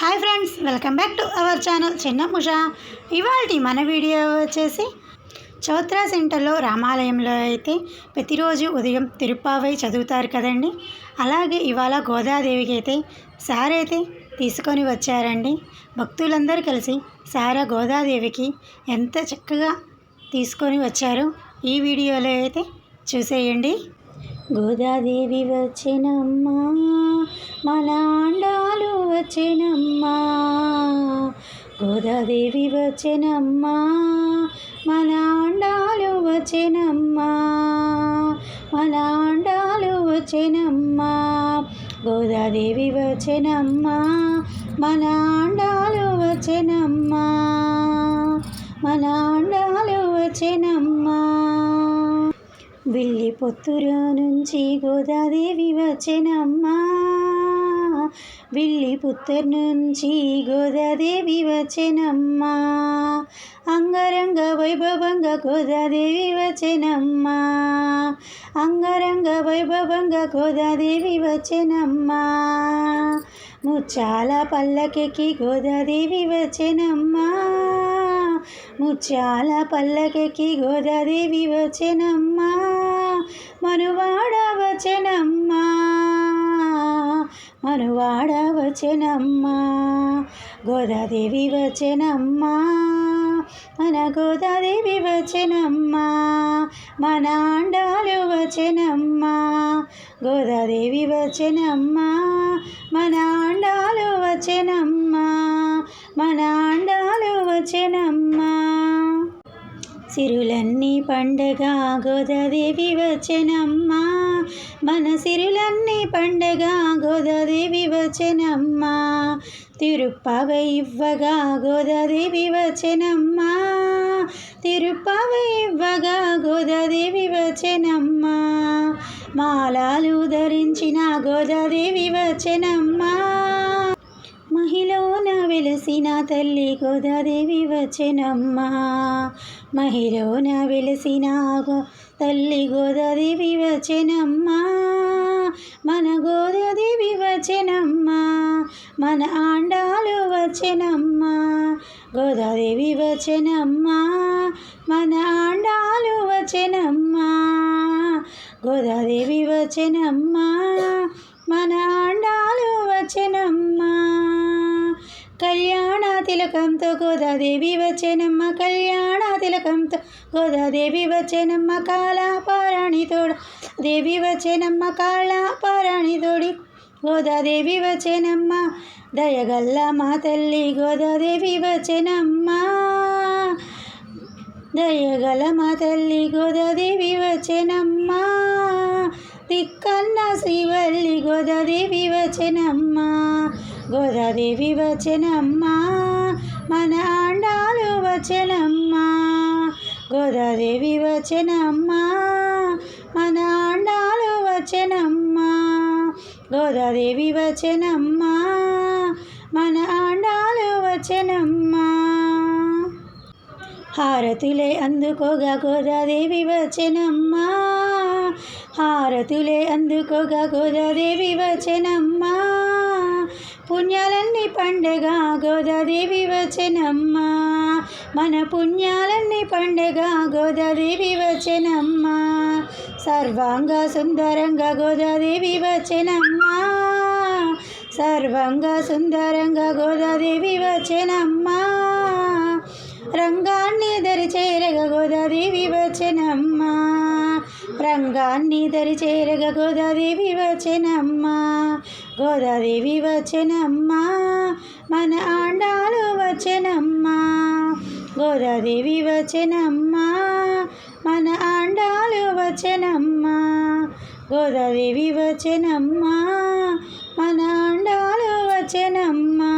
Hi friends welcome back to our channel చిన్న ముష. ఇవాళ మన వీడియో వచ్చేసి చౌత్రా సెంటర్లో రామాలయంలో అయితే ప్రతిరోజు ఉదయం తిరుప్పావై చదువుతారు కదండి. అలాగే ఇవాళ గోదాదేవికి అయితే సార్ అయితే తీసుకొని వచ్చారండి. భక్తులందరూ కలిసి సారా గోదాదేవికి ఎంత చక్కగా తీసుకొని వచ్చారో ఈ వీడియోలో అయితే చూసేయండి. గోదాదేవి వచ్చినమ్మా మన అండాలు వచ్చినమ్మా. గోదాదేవి వచ్చినమ్మా మన అండాలు వచ్చినమ్మా. మన అండాలు వచ్చినమ్మా గోదాదేవి వచ్చినమ్మా. మన అండాలు వచ్చినమ్మా మన అండాలు వచ్చినమ్మా. వెళ్ళి పొత్తురు నుంచి గోదాదేవి వచ్చెనమ్మా. విల్లి పుత్తూరు నుంచి గోదాదేవి వచ్చెనమ్మా. అంగరంగ వైభవంగా గోదాదేవి వచ్చెనమ్మా. అంగరంగ వైభవంగా గోదాదేవి వచ్చెనమ్మా. ముచ్చాల పల్లకెక్కి గోదాదేవి వచ్చెనమ్మా. ముత్యాల పల్లకెక్కి గోదాదేవి వచ్చెనమ్మా మనువాడ వచ్చెనమ్మా మనువాడ వచ్చెనమ్మా గోదాదేవి వచ్చెనమ్మా మన గోదాదేవి వచ్చెనమ్మా మన అండాలు వచ్చెనమ్మా గోదాదేవి వచ్చెనమ్మా మన అండాలు వచ్చెనమ్మా మన అండాలు వచ్చెనమ్మా సిరులన్నీ పండగ గోదాదేవి వచ్చెనమ్మా మన సిరులన్నీ పండగ గోదాదేవి వచ్చెనమ్మా తిరుప్పవ ఇవ్వగా గోదాదేవి వచ్చెనమ్మా తిరుప్పవ ఇవ్వగా గోదాదేవి వచ్చెనమ్మా మాలాలు ధరించిన గోదాదేవి వచ్చెనమ్మా నా తల్లి గోదాదేవి వచ్చెనమ్మా. మహిళన వెలసిన గో తల్లి గోదాదేవి వచ్చెనమ్మా. మన గోదాదేవి వచ్చెనమ్మా. మన ఆండాలు వచ్చెనమ్మా. గోదాదేవి వచ్చెనమ్మా. మన ఆండాలు వచ్చెనమ్మా. గోదాదేవి వచ్చెనమ్మా. మన ఆండాలు వచ్చెనమ్మా. కళ్యాణ తిలకంతో గోదాదేవి వచ్చేనమ్మ కళ్యాణ తిలకంతో గోదాదేవి వచ్చేనమ్మ కాళాపారాణి తోడు దేవి వచ్చేనమ్మ కాళాపారాణి తోడి గోదాదేవి వచ్చేనమ్మ దయగల్ల మా తల్లి. గోదాదేవి వచ్చేనమ్మ దయగల మా తల్లి. గోదాదేవి వచ్చేనమ్మా. తిక్కన్న శ్రీవల్లి గోదాదేవి వచనమ్మ గోదాదేవి వచనమ్మ మన ఆండాలు వచనమ్మ గోదాదేవి వచనమ్మ మన ఆండాలు వచనమ్మ గోదాదేవి వచనమ్మ మన ఆండాలు వచనమ్మ. హారతులే అందుకోగా గోదాదేవి వచనమ్మా. హారతులే అందుకోగా గోదాదేవి వచనమ్మా. పుణ్యాలన్నీ పండగ గోదాదేవి వచనమ్మా. మన పుణ్యాలన్నీ పండగ గోదాదేవి వచనమ్మా. సర్వాంగ సుందరంగా గోదాదేవి వచనమ్మా. సర్వంగా సుందరంగా గోదాదేవి వచనమ్మా. రంగాన్ని దరి చేరగ గోదాదేవి వచనమ్మా. రంగాన్ని దరి చేరగ గోదాదేవి వచ్చెనమ్మా గోదాదేవి వచ్చెనమ్మా మన ఆండాలు వచ్చెనమ్మా గోదాదేవి వచ్చెనమ్మా మన ఆండాలు వచ్చెనమ్మా గోదాదేవి వచ్చెనమ్మా మన ఆండాలు వచ్చెనమ్మా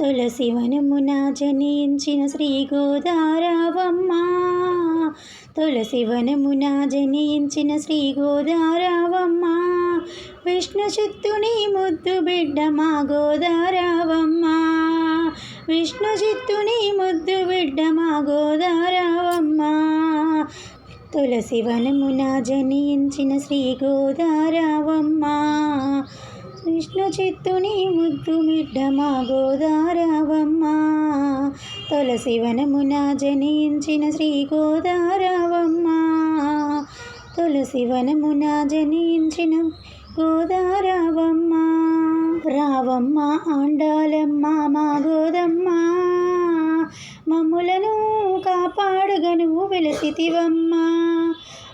తులసి వనమున జనించిన శ్రీ గోదారావమ్మ. తులసి వనమున జనించిన శ్రీ గోదారావమ్మ. విష్ణు చిత్తుని ముద్దు బిడ్డ మా గోదారావమ్మ. విష్ణు చిత్తుని ముద్దు బిడ్డ మా గోదారావమ్మ. తులసి వనమున జనించిన శ్రీ గోదారావమ్మ. విష్ణు చిత్తుని ముద్దు మిడ్డ మా గోదారావమ్మ. తులసి వనమున జనించిన శ్రీ గోదారావమ్మ. తులసి వనమున జనించిన గోదారావమ్మ. రావమ్మ ఆండాలమ్మ మా గోదమ్మ. మమ్ములను కాపాడుగను వెలసితివమ్మ.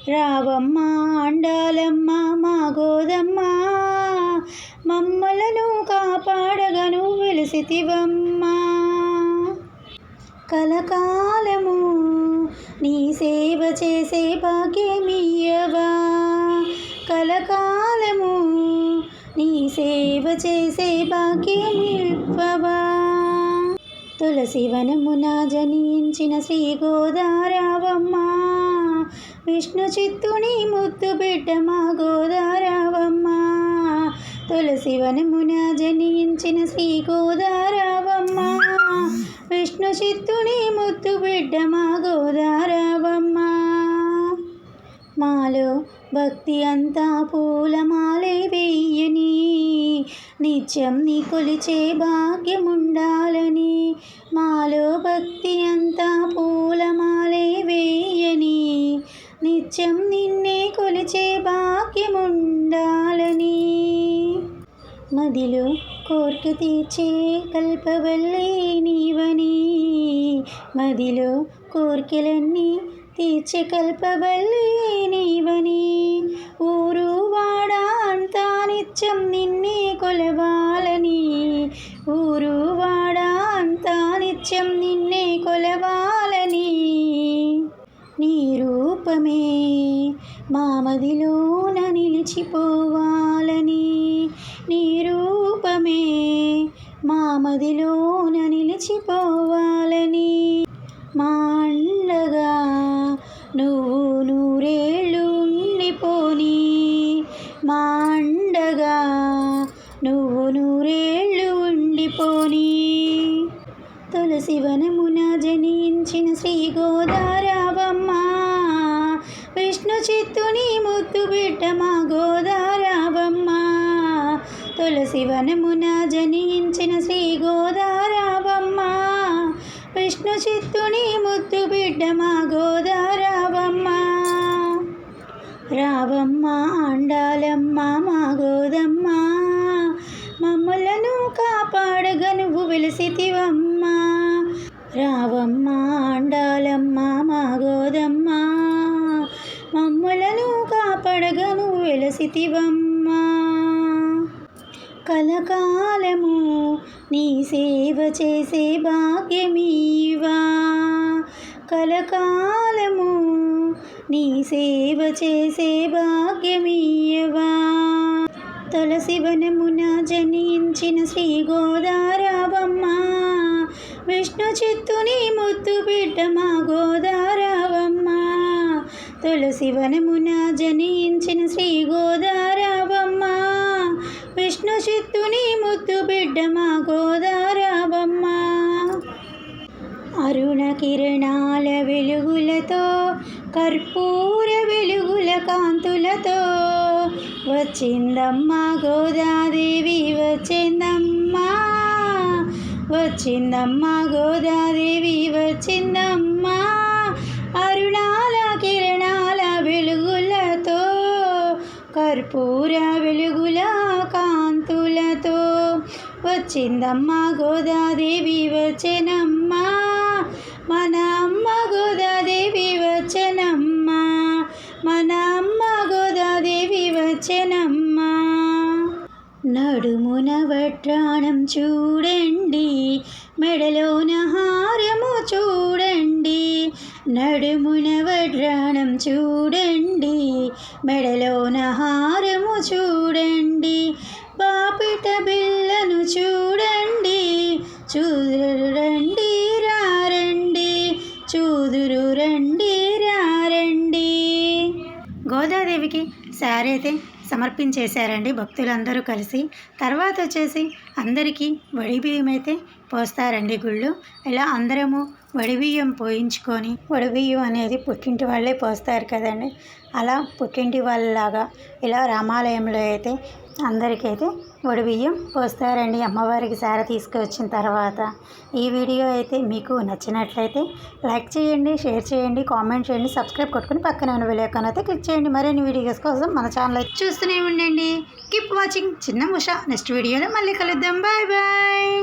రావమ్మ ఆండాలమ్మ మా గోదమ్మ. వెలసితివమ్మ కలకాలము నీ సేవ చేసే భాగ్యమియవా కలకాలము నీ సేవ చేసే భాగ్యమివ్వవా. తులసి వనమున జనించిన శ్రీ గోదారవమ్మ. విష్ణు చిత్తుని ముద్దు బిడ్డ మా గోదారావమ్మా. తులసి వనమున జనించిన శ్రీ గోదారావమ్మ. విష్ణు చిత్తుని ముద్దు బిడ్డ మా గోదారావమ్మ. మాలో భక్తి అంతా పూలమాలే వెయ్యని నిత్యం నీ కొలిచే భాగ్యముండాలని. మాలో భక్తి అంతా పూలమాలే వేయని. నిత్యం నిన్నే కొలిచే భాగ్యముండాలని మదిలో కోర్క తీర్చే కల్పవల్లే నీవని. మదిలో కోర్కెలన్నీ తీర్చే కల్పవల్లే నీవని. ఊరు వాడ అంతా నిత్యం నిన్నే కొలవాలని. ఊరు వాడ అంతా నిత్యం నిన్నే కొలవాలని. నీ రూపమే మా మదిలోన నిలిచిపోవాలని. నీ రూపమే మా మదిలోన నిలిచిపోవాలని మా అండగా నువ్వు నూరేళ్ళు ఉండిపోని మా అండగా నువ్వు నూరేళ్ళు ఉండిపోని తులసి వనమున జనించిన శ్రీ గోదారావమ్మ విష్ణు చిత్తుని ముద్దు బిడ్డ మా గోదారావమ్మ. తులసి వనమున జనించిన శ్రీ గోదారావమ్మ. విష్ణు చిత్తుని ముద్దు బిడ్డ మా గోదారావమ్మ. రావమ్మ అండాలమ్మ మా గోదమ్మ. మమ్మలను కాపాడగను వెలిసితివమ్మ. రావమ్మ అండాలమ్మ మా గోదమ్మ. మమ్మలను కాపాడగను వెలసితివమ్మ. కలకాలము నీ సేవ చేసే భాగ్యమీవా. కలకాలము నీ సేవ చేసే భాగ్యమీయవా. తులసి వనమున జనించిన శ్రీ గోదారావమ్మ విష్ణు చిత్తుని ముత్తు బిడ్డ మా గోదారావమ్మ. తులసి వనమున జనించిన శ్రీ గోదా బిడ్డ మా గోదారాబమ్మ అరుణ కిరణాల వెలుగులతో కర్పూర వెలుగుల కాంతులతో వచ్చిందమ్మా గోదాదేవి వచ్చిందమ్మా. వచ్చిందమ్మా గోదాదేవి వచ్చిందమ్మా. అరుణాల కిరణాల వెలుగులతో కర్పూర వెలుగుల వచ్చిందమ్మా గోదాదేవి వచ్చెనమ్మా మన అమ్మ గోదాదేవి వచ్చెనమ్మా మన అమ్మ గోదాదేవి వచ్చెనమ్మా నడుమున వట్రాణం చూడండి మెడలోన హారము చూడండి. నడుమున వడ్రాణం చూడండి మెడలోన హారము చూడండి. పాపిట బిల్ చూడండి చూదురు రండి రారండి చూదురు రండి రారండి. గోదాదేవికి శారీ అయితే సమర్పించేశారండి భక్తులందరూ కలిసి. తర్వాత వచ్చేసి అందరికీ వడి బియ్యం అయితే పోస్తారండి గుళ్ళు. ఇలా అందరము వడిబియ్యం పోయించుకొని వడిబియ్యం అనేది పుట్టింటి వాళ్ళే పోస్తారు కదండి. అలా పుట్టింటి వాళ్ళలాగా ఇలా రామాలయంలో అయితే అందరికైతే వడిబియ్యం పోస్తారండి. అమ్మవారికి సార తీసుకువచ్చిన తర్వాత ఈ వీడియో అయితే మీకు నచ్చినట్లయితే లైక్ చేయండి షేర్ చేయండి కామెంట్ చేయండి సబ్స్క్రైబ్ కొట్టుకుని పక్కన ఉన్న విలేకన్ అయితే క్లిక్ చేయండి. మరిన్ని వీడియోస్ కోసం మన ఛానల్ అయితే చూస్తూనే ఉండండి. Keep watching. చిన్న ముష నెక్స్ట్ వీడియోలో మళ్ళీ కలుద్దాం. Bye bye.